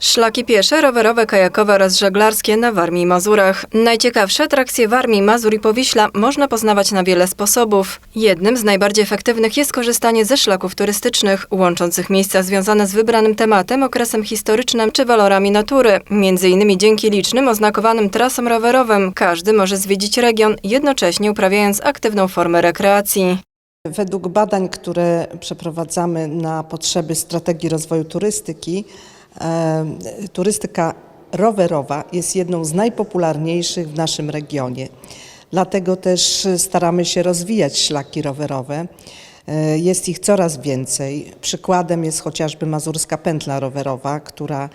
Szlaki piesze, rowerowe, kajakowe oraz żeglarskie na Warmii i Mazurach. Najciekawsze atrakcje Warmii, Mazur i Powiśla można poznawać na wiele sposobów. Jednym z najbardziej efektywnych jest korzystanie ze szlaków turystycznych, łączących miejsca związane z wybranym tematem, okresem historycznym czy walorami natury. Między innymi dzięki licznym oznakowanym trasom rowerowym każdy może zwiedzić region, jednocześnie uprawiając aktywną formę rekreacji. Według badań, które przeprowadzamy na potrzeby strategii rozwoju turystyki, turystyka rowerowa jest jedną z najpopularniejszych w naszym regionie. Dlatego też staramy się rozwijać szlaki rowerowe. E, Jest ich coraz więcej. Przykładem jest chociażby Mazurska Pętla Rowerowa, która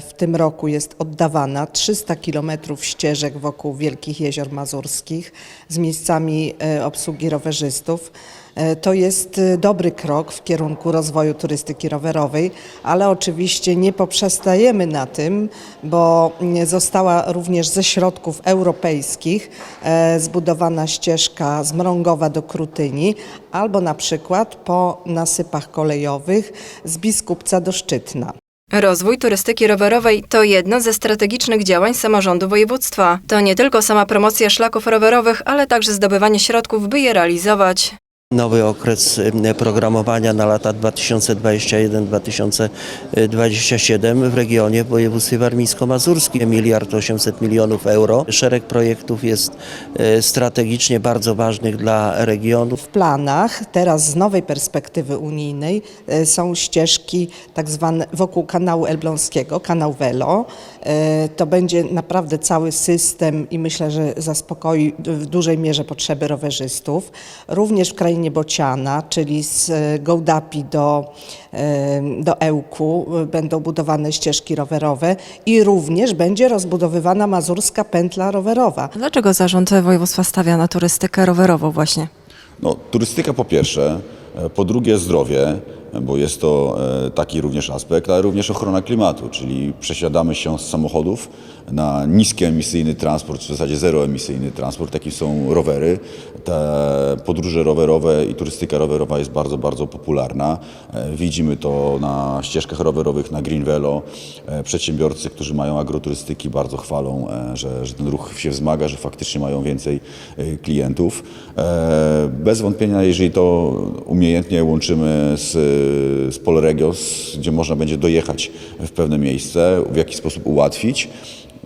w tym roku jest oddawana 300 kilometrów ścieżek wokół Wielkich Jezior Mazurskich z miejscami e, obsługi rowerzystów. E, To jest e, dobry krok w kierunku rozwoju turystyki rowerowej, ale oczywiście nie poprzestajemy na tym, bo została również ze środków europejskich e, zbudowana ścieżka z Mrągowa do Krutyni albo na przykład po nasypach kolejowych z Biskupca do Szczytna. Rozwój turystyki rowerowej to jedno ze strategicznych działań samorządu województwa. To nie tylko sama promocja szlaków rowerowych, ale także zdobywanie środków, by je realizować. Nowy okres programowania na lata 2021-2027 w regionie w województwie warmińsko-mazurskim miliard 800 milionów euro. Szereg projektów jest y, strategicznie bardzo ważnych dla regionu. W planach teraz z nowej perspektywy unijnej e, są ścieżki tak zwane wokół kanału elbląskiego, kanał Velo. E, To będzie naprawdę cały system i myślę, że zaspokoi w dużej mierze potrzeby rowerzystów. Również w krainie Bociana, czyli z e, Gołdapi do, e, do Ełku e, będą budowane ścieżki rowerowe i również będzie rozbudowywana mazurska pętla rowerowa. Dlaczego zarząd województwa stawia na turystykę rowerową właśnie? No, turystyka po pierwsze, po drugie zdrowie, bo jest to e, taki również aspekt, ale również ochrona klimatu, czyli przesiadamy się z samochodów na niskoemisyjny transport, w zasadzie zeroemisyjny transport, takim są rowery. Te podróże rowerowe i turystyka rowerowa jest bardzo, bardzo popularna. E, Widzimy to na ścieżkach rowerowych, na Green Velo. E, Przedsiębiorcy, którzy mają agroturystyki bardzo chwalą, że, że ten ruch się wzmaga, że faktycznie mają więcej klientów. Bez wątpienia, jeżeli to umiejętnie łączymy z, z Polregios, gdzie można będzie dojechać w pewne miejsce, w jakiś sposób ułatwić,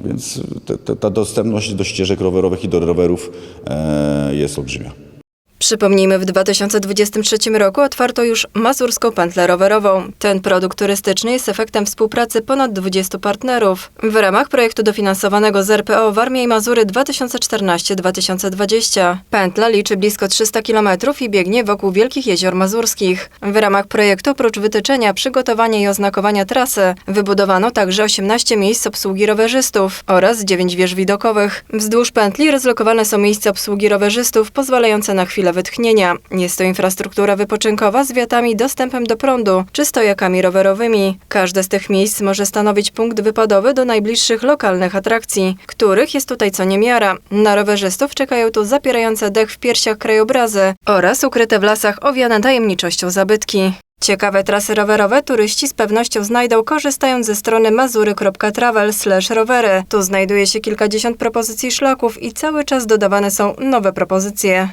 więc te- ta dostępność do ścieżek rowerowych i do rowerów e, jest olbrzymia. Przypomnijmy, w 2023 roku otwarto już Mazurską Pętlę Rowerową. Ten produkt turystyczny jest efektem współpracy ponad 20 partnerów. W ramach projektu dofinansowanego z RPO Warmia i Mazury 2014-2020. Pętla liczy blisko 300 km i biegnie wokół Wielkich Jezior Mazurskich. W ramach projektu oprócz wytyczenia, przygotowania i oznakowania trasy wybudowano także 18 miejsc obsługi rowerzystów oraz 9 wież widokowych. Wzdłuż pętli rozlokowane są miejsca obsługi rowerzystów pozwalające na chwilę wytchnienia. Jest to infrastruktura wypoczynkowa z wiatami dostępem do prądu czy stojakami rowerowymi. Każde z tych miejsc może stanowić punkt wypadowy do najbliższych lokalnych atrakcji, których jest tutaj co niemiara. Na rowerzystów czekają tu zapierające dech w piersiach krajobrazy oraz ukryte w lasach owiane tajemniczością zabytki. Ciekawe trasy rowerowe turyści z pewnością znajdą korzystając ze strony mazury.travel rowery. Tu znajduje się kilkadziesiąt propozycji szlaków i cały czas dodawane są nowe propozycje.